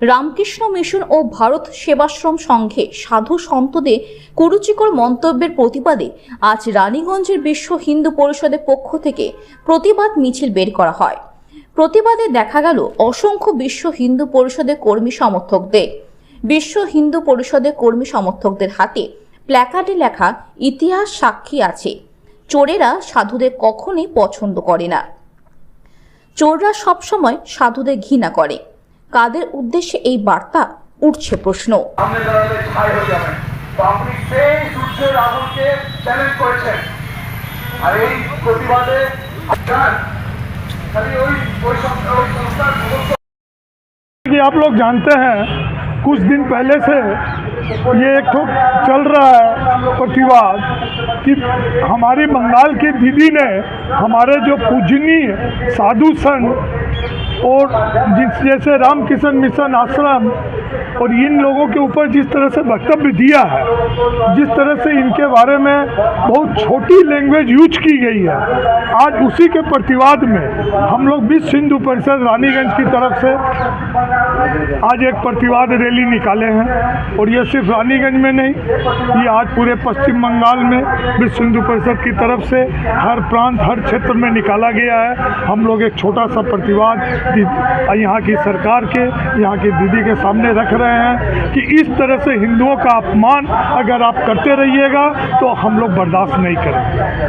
Ramakrishna mission ও ভারত সেবাশ্রম সংঘে সাধু সন্তদের কুরুচিকর মন্তব্যের প্রতিবাদে আজ রানীগঞ্জের বিশ্ব হিন্দু পরিষদের পক্ষ থেকে প্রতিবাদ মিছিল বের করা হয়। প্রতিবাদে দেখা গেল অসংখ্য বিশ্ব হিন্দু পরিষদের কর্মী সমর্থকদের। বিশ্ব হিন্দু পরিষদের কর্মী সমর্থকদের হাতে প্ল্যাকার্ডে লেখা ইতিহাস সাক্ষী আছে। চোরেরা সাধুদের কখনই পছন্দ করে না। চোররা সবসময় সাধুদের ঘৃণা করে। কাদের উদ্দেশ্যে এই বার্তা উঠছে প্রশ্ন সামনে দাঁড়ালে ছাই হয়ে যাবেন তো আপনি সেই সূর্যের আগুনকে চ্যালেঞ্জ করেছেন আর এই প্রতিবাদে আপনার খালি ওই ওই সংস্থা ওই সংস্থার সমস্ত कि आप लोग जानते हैं कुछ दिन पहले से ये एक ठो चल रहा है प्रतिवाद कि हमारी बंगाल की दीदी ने हमारे जो पूजनीय साधु संत और जिस जैसे रामकिशन मिशन आश्रम और इन लोगों के ऊपर जिस तरह से वक्तव्य दिया है, जिस तरह से इनके बारे में बहुत छोटी लैंग्वेज यूज़ की गई है, आज उसी के प्रतिवाद में हम लोग विश्व हिंदू परिषद रानीगंज की तरफ़ से आज एक प्रतिवाद रैली निकाले हैं। और ये सिर्फ़ रानीगंज में नहीं, ये आज पूरे पश्चिम बंगाल में विश्व हिंदू परिषद की तरफ़ से हर प्रांत, हर क्षेत्र में निकाला गया है। हम लोग एक छोटा सा प्रतिवाद यहाँ की सरकार के, यहाँ की दीदी के सामने रख रहे हैं कि इस तरह से हिंदुओं का अपमान अगर आप करते रहिएगा तो हम लोग बर्दाश्त नहीं करेंगे।